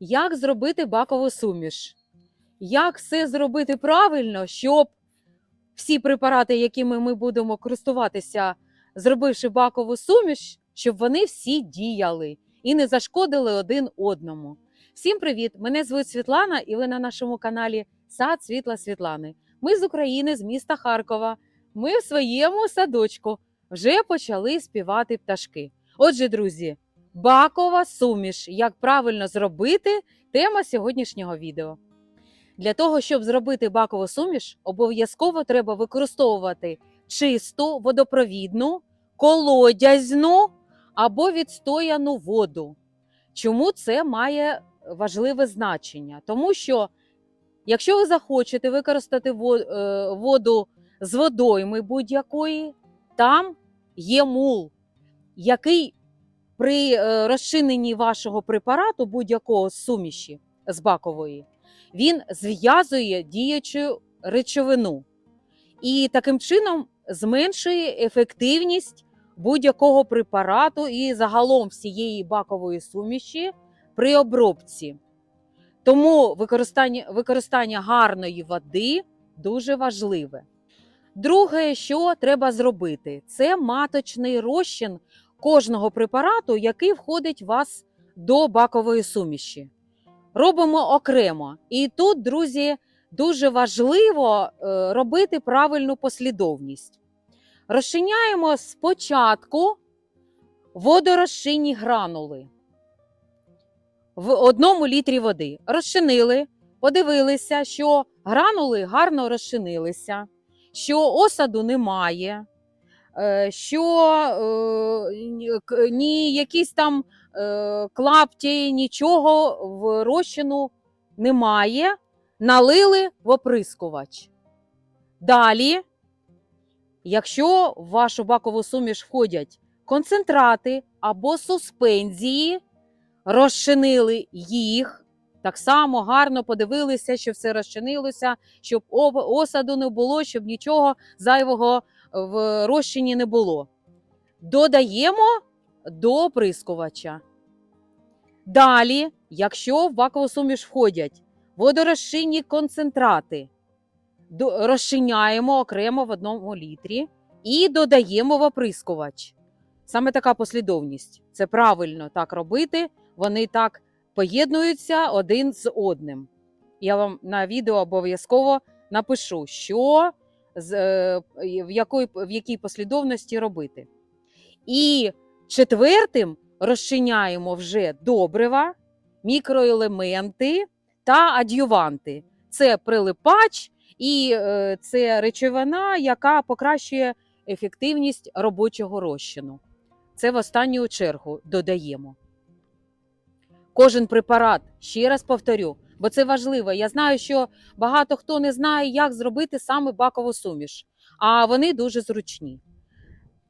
як зробити бакову суміш. Як все зробити правильно, щоб всі препарати, якими ми будемо користуватися, зробивши бакову суміш, щоб вони всі діяли і не зашкодили один одному. Всім привіт! Мене звуть Світлана, і ви на нашому каналі Сад Світла Світлани. Ми з України, з міста Харкова. Ми в своєму садочку вже почали співати пташки. Отже, друзі, бакова суміш. Як правильно зробити тема сьогоднішнього відео. Для того, щоб зробити бакову суміш, обов'язково треба використовувати чисту водопровідну, колодязну або відстояну воду. Чому це має важливе значення? Тому що, якщо ви захочете використати е, воду з водойми будь-якої, там є мул, який при е, розчиненні вашого препарату будь-якого суміші з бакової, він зв'язує діючу речовину і таким чином зменшує ефективність будь-якого препарату і загалом всієї бакової суміші при обробці. Тому використання, використання гарної води дуже важливе. Друге, що треба зробити, це маточний розчин кожного препарату, який входить у вас до бакової суміші. Робимо окремо. І тут, друзі, дуже важливо е, робити правильну послідовність. Розчиняємо спочатку водорозчинні гранули в одному літрі води. Розчинили, подивилися, що гранули гарно розчинилися, що осаду немає, що е, ні- якісь там е, клапті, нічого в розчину немає. Налили в оприскувач. Далі, якщо в вашу бакову суміш входять концентрати або суспензії, розчинили їх. Так само гарно подивилися, щоб все розчинилося, щоб об- осаду не було, щоб нічого зайвого в розчині не було. Додаємо до оприскувача. Далі, якщо в бакову суміш входять водорозчинні концентрати, розчиняємо окремо в одному літрі і додаємо в оприскувач. Саме така послідовність. Це правильно так робити. Вони так поєднуються один з одним. Я вам на відео обов'язково напишу, що в, якої, в якій послідовності робити. І четвертим розчиняємо вже добрива, мікроелементи та адюванти. Це прилипач і е, це речовина, яка покращує ефективність робочого розчину. Це в останню чергу додаємо. Кожен препарат, ще раз повторю, бо це важливо. Я знаю, що багато хто не знає, як зробити саме бакову суміш, а вони дуже зручні.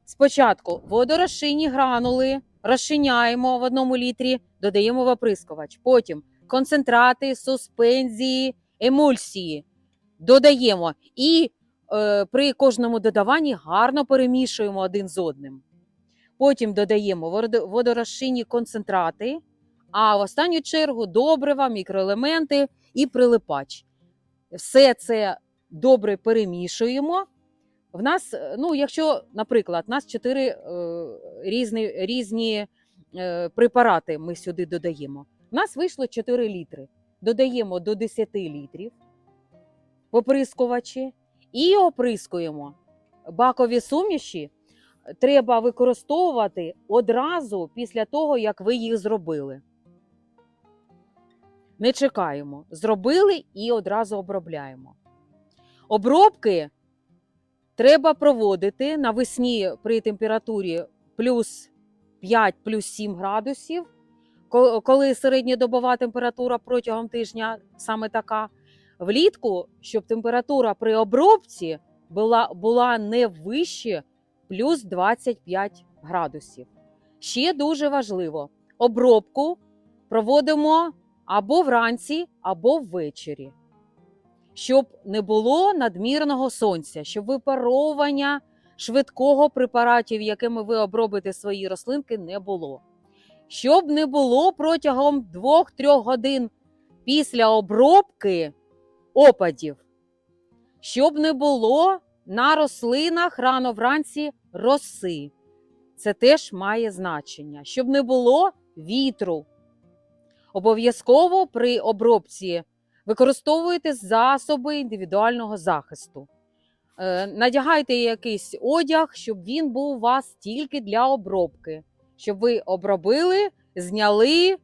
Спочатку водорозчинні гранули розчиняємо в одному літрі, додаємо в оприскувач. Потім концентрати, суспензії, емульсії додаємо. І е, при кожному додаванні гарно перемішуємо один з одним. Потім додаємо водо- водорозчинні концентрати, а в останню чергу добрива, мікроелементи і прилипач. Все це добре перемішуємо. В нас, е, ну, якщо, наприклад, у нас чотири е, різні, різні е, препарати ми сюди додаємо. У нас вийшло 4 літри. Додаємо до 10 літрів оприскувачі і оприскуємо. Бакові суміші треба використовувати одразу після того, як ви їх зробили. Не чекаємо. Зробили і одразу обробляємо. Обробки треба проводити навесні при температурі плюс 5 плюс 7 градусів, коли середньодобова температура протягом тижня саме така. Влітку, щоб температура при обробці була, була не вище плюс 25 градусів. Ще дуже важливо: обробку проводимо або вранці, або ввечері, щоб не було надмірного сонця, щоб випаровування швидкого препаратів, якими ви обробите свої рослинки, не було. щоб не було протягом 2-3 годин після обробки опадів, щоб не було на рослинах рано вранці роси. Це теж має значення, щоб не було вітру. Обов'язково при обробці використовуйте засоби індивідуального захисту. Е, Надягайте якийсь одяг, щоб він був у вас тільки для обробки, щоб ви обробили, зняли.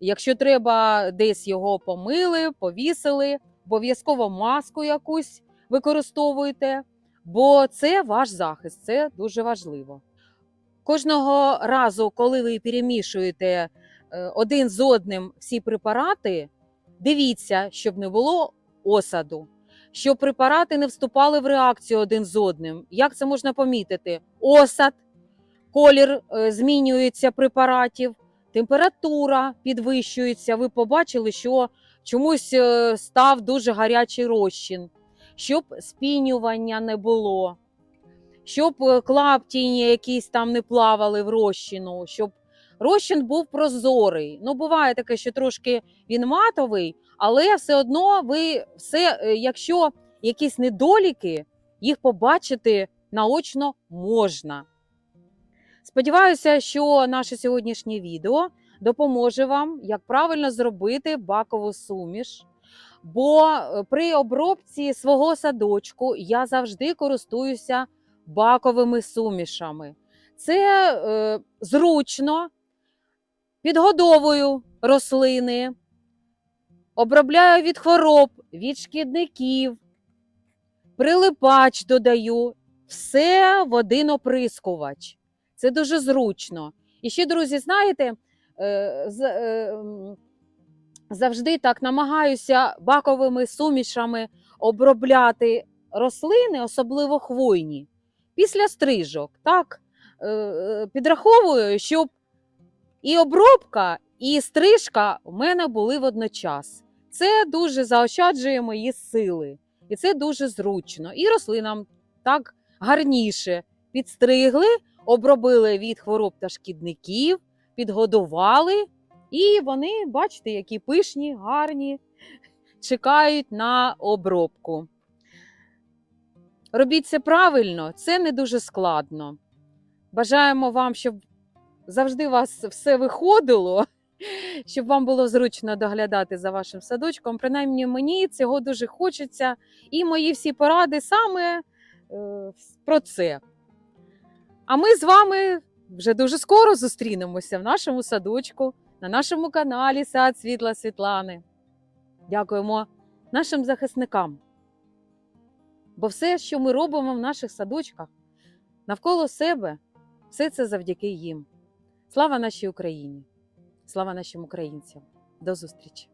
Якщо треба, десь його помили, повісили, обов'язково маску якусь використовуйте, бо це ваш захист, це дуже важливо. Кожного разу, коли ви перемішуєте один з одним всі препарати, дивіться, щоб не було осаду, щоб препарати не вступали в реакцію один з одним. Як це можна помітити? Осад, колір е, змінюється препаратів, температура підвищується. Ви побачили, що чомусь е, став дуже гарячий розчин, щоб спінювання не було, щоб е, клаптіні якісь там не плавали в розчину, щоб розчин був прозорий. Ну, буває таке, що трошки він матовий, але все одно ви все, е, якщо якісь недоліки, їх побачити наочно можна. Сподіваюся, що наше сьогоднішнє відео допоможе вам, як правильно зробити бакову суміш. Бо е, при обробці свого садочку я завжди користуюся баковими сумішами. Це е, зручно, підгодовую рослини, обробляю від хвороб, від шкідників, прилипач додаю, все в один оприскувач. Це дуже зручно. І ще, друзі, знаєте, е, е, завжди так намагаюся баковими сумішами обробляти рослини, особливо хвойні, після стрижок. Так, е, підраховую, щоб і обробка, і стрижка в мене були водночас. Це дуже заощаджує мої сили, і це дуже зручно. І рослинам так гарніше підстригли, обробили від хвороб та шкідників, підгодували, і вони, бачите, які пишні, гарні, чекають на обробку. Робіть це правильно, це не дуже складно. Бажаємо вам, щоб завжди у вас все виходило, щоб вам було зручно доглядати за вашим садочком. Принаймні мені цього дуже хочеться. І мої всі поради саме е, про це. А ми з вами вже дуже скоро зустрінемося в нашому садочку, на нашому каналі Сад Світла Світлани. Дякуємо нашим захисникам. Бо все, що ми робимо в наших садочках навколо себе, все це завдяки їм. Слава нашій Україні! Слава нашим українцям! До зустрічі!